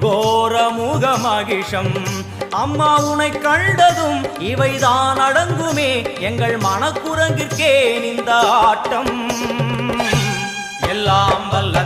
கோரமுக மகிஷம் அம்மா உனை கண்டதும் இவைதான் அடங்குமே. எங்கள் மனக்குரங்கிற்கே இந்த ஆட்டம். எல்லாம் வல்ல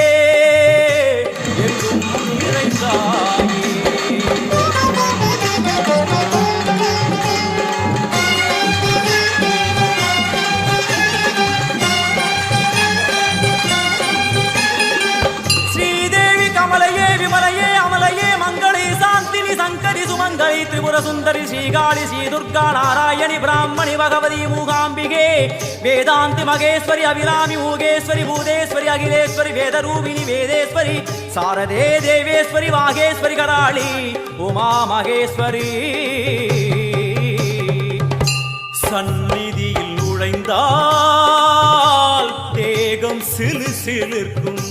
கமலையே விமலையே அமலையே மங்களே சாந்தினி சங்கரி சுமங்கலி திரிபுர சுந்தரி ஸ்ரீகாளி ஸ்ரீ துர்கா நாராயணி பிராமணி பகவதி மூகாம்பிகே. வேதாந்தி மகேஸ்வரி அபிராமி மூகேஸ்வரி பூதேஸ்வரி அகிலேஸ்வரி வேதரூபிணி வேதேஸ்வரி சாரதே தேவேஸ்வரி வாகேஸ்வரி கராளி உமா மகேஸ்வரி. சந்நிதியில் நுழைந்தால் தேகம் சிலு சிலிருக்கும்.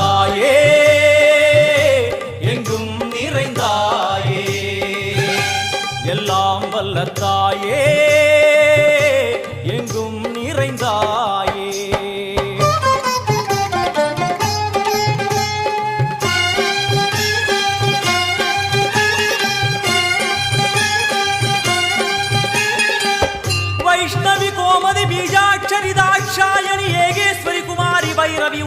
वैष्णवी कोमदि बीजाक्षरिदाक्षाय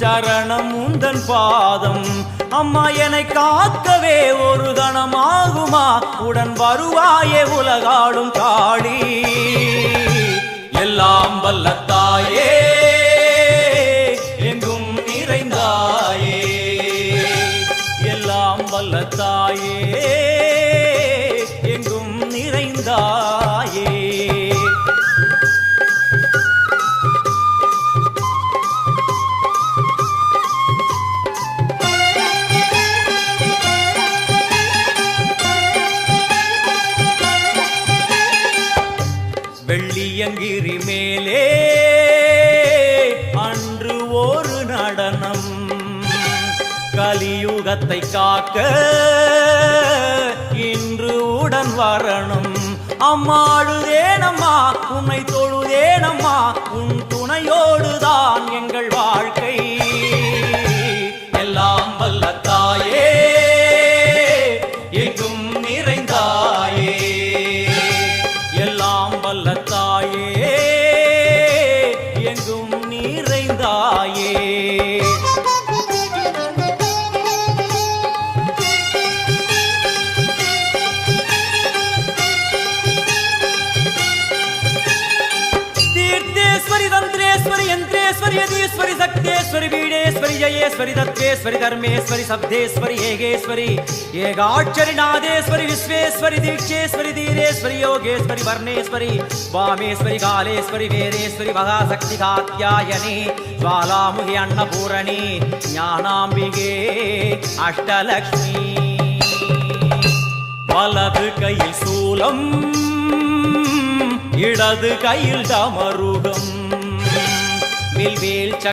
சரணம் உந்தன் பாதம். அம்மா என்னை காக்கவே ஒரு கணமாகுமா? உடன் வருவாயே உலகாடும் காளி எல்லாம் வல்லத்தாயே. கலியுகத்தை காக்க இன்று உடன் வரணும். அம்மாழுதேனம்மா உன்னை தொழுதேனம்மா உன் துணையோடுதான் எங்கள் வாழ்க்கை. எல்லாம் வல்லத்தாயே எங்கும் நிறைந்தாயே. எல்லாம் வல்ல தாயே எங்கும் நிறைந்தாயே. சக்தேஸ்வரி வீடேஸ்வரி ஜயேஸ்வரி தத்வேஸ்வரி தர்மேஸ்வரி சப்தேஸ்வரி ஏகேஸ்வரி ஏகாட்சரி நாதேஸ்வரி விஸ்வேஸ்வரி தீட்சேஸ்வரி தீரேஸ்வரி யோகேஸ்வரி வர்ணேஸ்வரி வாமேஸ்வரி காலேஸ்வரி வேரேஸ்வரி மகாசக்தி காத்தியாயனி ஜுவாலாமுகி அன்னபூரணி ஞானாம்பிகே அஷ்டலக்ஷ்மி. வலது கையில் சூலம் இடது கையில் தமருகம். வில்வேல்